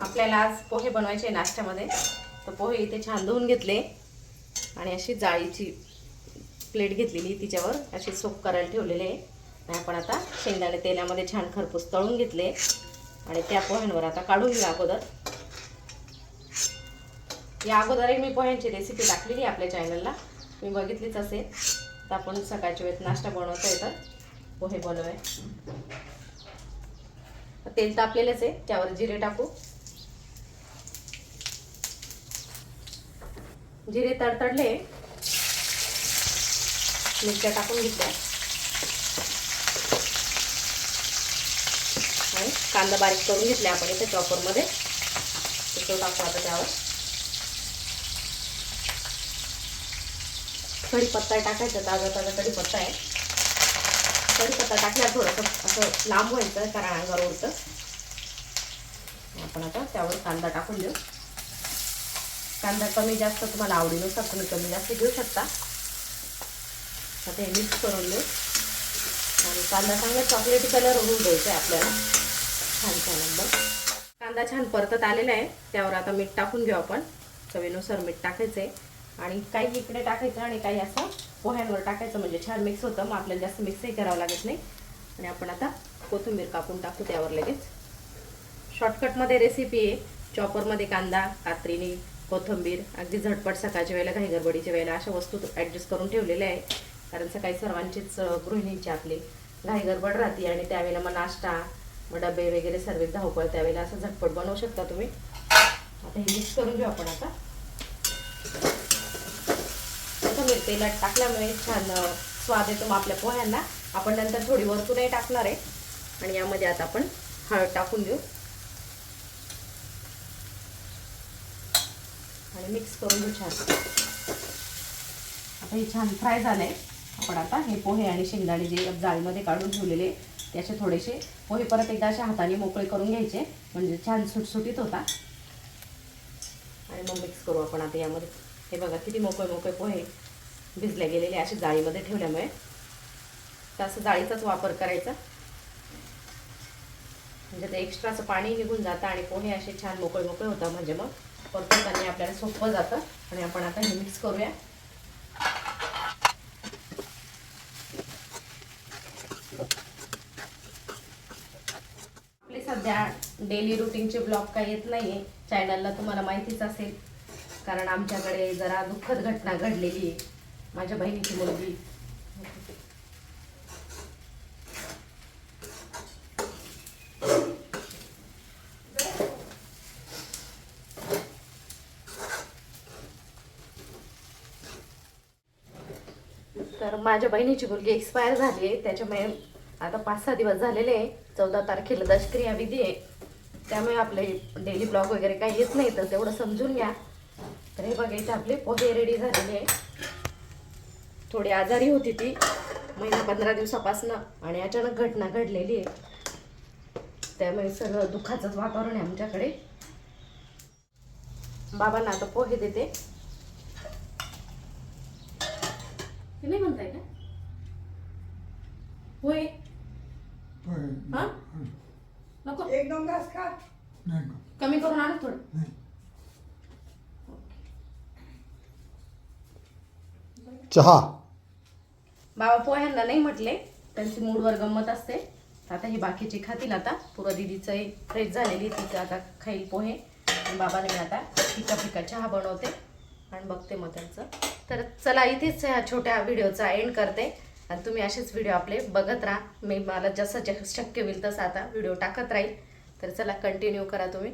आपल्याला आज पोहे बनवायचे नाश्त्यामध्ये. तर पोहे इथे छान धुवून घेतले. आणि अशी जाळीची प्लेट घेतलेली तिच्यावर. अशी सोप करायला ठेवलेले आहे. आणि आपण आता शेंगदाणे तेलामध्ये छान खरपूस तळून घेतले. आणि त्या पोह्यांवर आता काढून घेऊ अगोदर. या अगोदरही मी पोह्यांची रेसिपी टाकलेली आहे आपल्या चॅनलला मी बघितलीच असेल. तर आपण सकाळच्या वेळेत नाश्ता बनवता येतात पोहे बनवूया तेल तापलेलंच आहे. त्यावर जिरे टाकू. जिरे तडतडले. मिरच्या टाकून घेतल्या. आणि कांदा बारीक करून घेतला आपण इथे चॉपरमध्ये. तो टाकू आता त्यावर. कढीपत्ता टाकायचा ताजा ताजा कढीपत्ता आहे. कढीपत्ता टाकल्यावर थोडंसं असं लांब व्हायचं कारण अंगावर उडतं आपण आता त्यावर कांदा टाकून देऊ. कांदा कमी जास्त तुम्हाला आवडीनुसार तुम्ही कमी जास्त घेऊ शकता. आता हे मिक्स करून देऊ आणि कांदा चांगला चॉकलेटी कलर होऊन द्यायचा आहे आपल्याला. छान छान एकदम. कांदा छान परतत आलेला आहे. त्यावर आता मीठ टाकून घेऊ आपण. चवीनुसार मीठ टाकायचं आहे आणि काही इकडे टाकायचं आणि काही असं पोह्यांवर टाकायचं म्हणजे छान मिक्स होतं. मग आपल्याला जास्त मिक्सही करावं लागत नाही. आणि आपण आता कोथिंबीर कापून टाकू त्यावर लगेच. शॉर्टकटमध्ये रेसिपी आहे. चॉपरमध्ये कांदा कात्रीने कोथिंबीर अगदी झटपट सकाळच्या वेळेला काही गडबडीच्या वेळेला अशा वस्तू ॲडजस्ट करून ठेवलेल्या आहे कारण सकाळी सर्वांचीच गृहिणींची आपली घाई गडबड राहते आणि त्यावेळेला मग नाश्ता मग डबे वगैरे सर्व धावपळ त्यावेळेला असं झटपट बनवू शकता तुम्ही. आता हे मिक्स करून घेऊ आपण आता. कोथंबीर तेलात टाकल्यामुळे छान स्वाद येतो मग आपल्या पोह्यांना. आपण नंतर थोडी वरतूनही टाकणार आहे. आणि यामध्ये आता आपण हळद टाकून देऊ. आणि मिक्स करून घेऊ छान आता हे छान फ्राय झालंय. आपण आता हे पोहे आणि शेंगदाणे जे जाळीमध्ये काढून ठेवलेले त्याचे थोडेसे पोहे परत एकदा अशा हाताने मोकळे करून घ्यायचे. म्हणजे छान सुटसुटीत होता. आणि मग मिक्स करू आपण आता यामध्ये. हे बघा किती मोकळे मोकळे पोहे भिजले गेलेले असे जाळीमध्ये ठेवल्यामुळे. तसं जाळीचाच वापर करायचा. म्हणजे ते एक्स्ट्राचं पाणी निघून जातं आणि पोहे असे छान मोकळे मोकळे होतात म्हणजे मग. परतताना आपल्याला सोपं जातं. आणि आपण आता हे मिक्स करूया. आपले सध्या डेली रुटीनचे ब्लॉग काही येत नाहीये. चॅनलला तुम्हाला माहितीच असेल. कारण आमच्याकडे जरा दुःखद घटना घडलेली आहे. माझ्या बहिणीची मुलगी तर माझ्या बहिणीची मुलगी एक्सपायर झाली आहे. त्याच्यामुळे आता पाच सहा दिवस झालेले आहे. चौदा तारखेला दशक्रिया विधी आहे. त्यामुळे आपले डेली ब्लॉग वगैरे काही येत नाही तर तेवढं समजून घ्या. तर हे बघायचे आपले पोहे रेडी झालेले आहे. थोडी आजारी होती ती. महिना पंधरा दिवसापासनं आणि अचानक घटना घडलेली आहे. त्यामुळे सगळं दुःखाचंच वातावरण आहे आमच्याकडे. बाबांना आता पोहे देते. हे नाही म्हणताय का? होय. हा? नको. एक दोन घास खा. कमी करून आणू थोडं. चहा. बाबा पोह्यांना नाही म्हटले. त्यांची मूडवर गंमत असते. आता हे बाकीचे खातील आता. पुरा दिदीचं फ्रेश झालेली आहे, तिचं आता खाईल पोहे. आणि बाबाने मी आता फिका फिका चहा बनवते. आणि बघते मग त्यांचं. तर चला इथेच ह्या छोट्या व्हिडिओचा एंड करते. आणि तुम्ही असेच व्हिडिओ आपले बघत राहा. मी मला जसं शक्य होईल तसं आता व्हिडिओ टाकत राहील. तर चला कंटिन्यू करा तुम्ही.